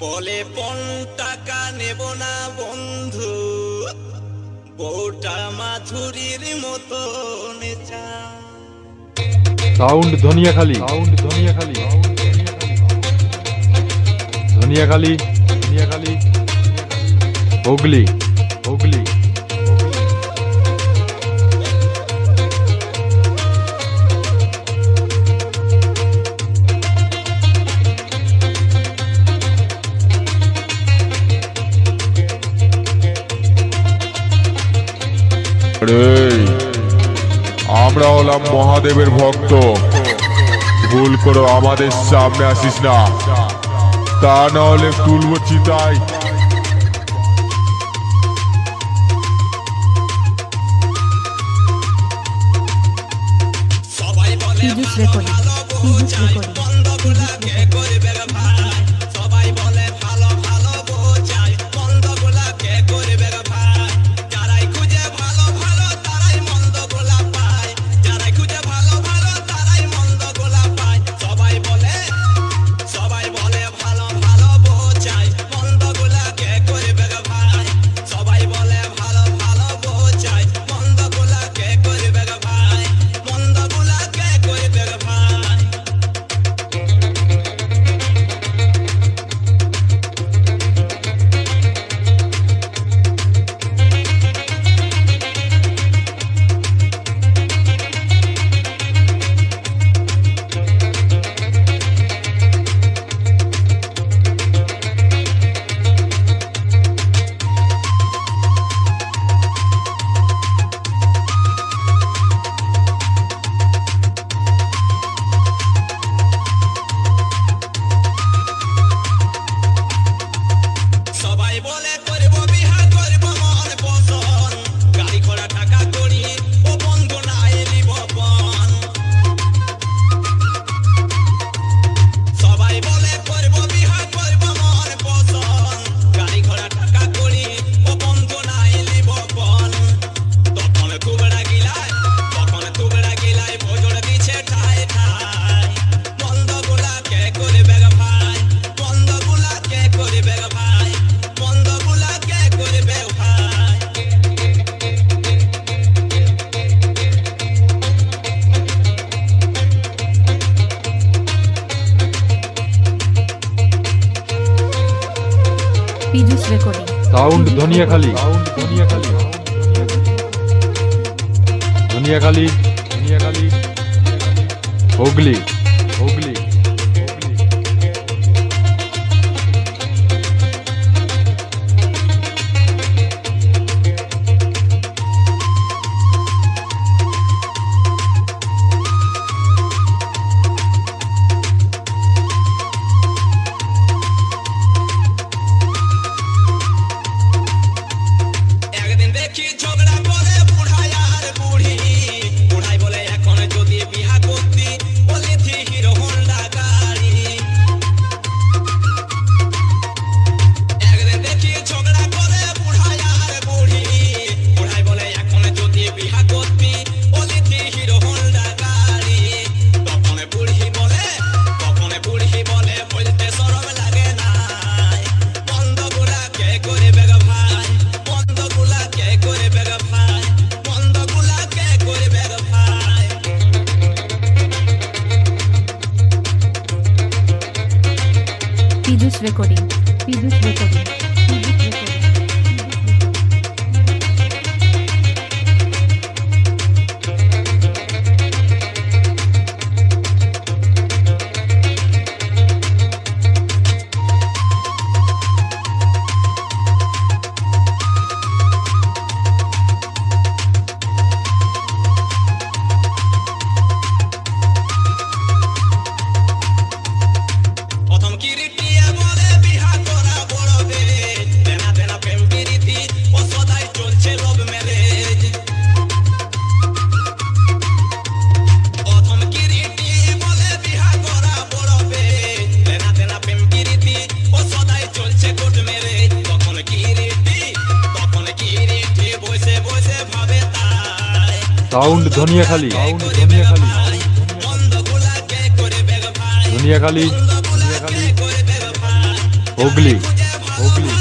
বলে পন টাকা নেব না বন্ধু বউটা মাধুরীর মতো সাউন্ড ধনিয়াখালী সাউন্ড ধনিয়াখালী ধনিয়াখালী ধনিয়াখালী হুগলি আমরা হলাম মহাদেবের ভক্ত। ভুল করো আমাদের সামনে আসিস না। তা না হলে তুলব চিতায়। নিজুস recording sound Dhaniakhali. Dhaniakhali. Dhaniakhali. Dhaniakhali. Hooghly. Pidus Recording. Pidus Recording. Pidus Recording. Sound Dhaniakhali Dhaniakhali Hooghly Hooghly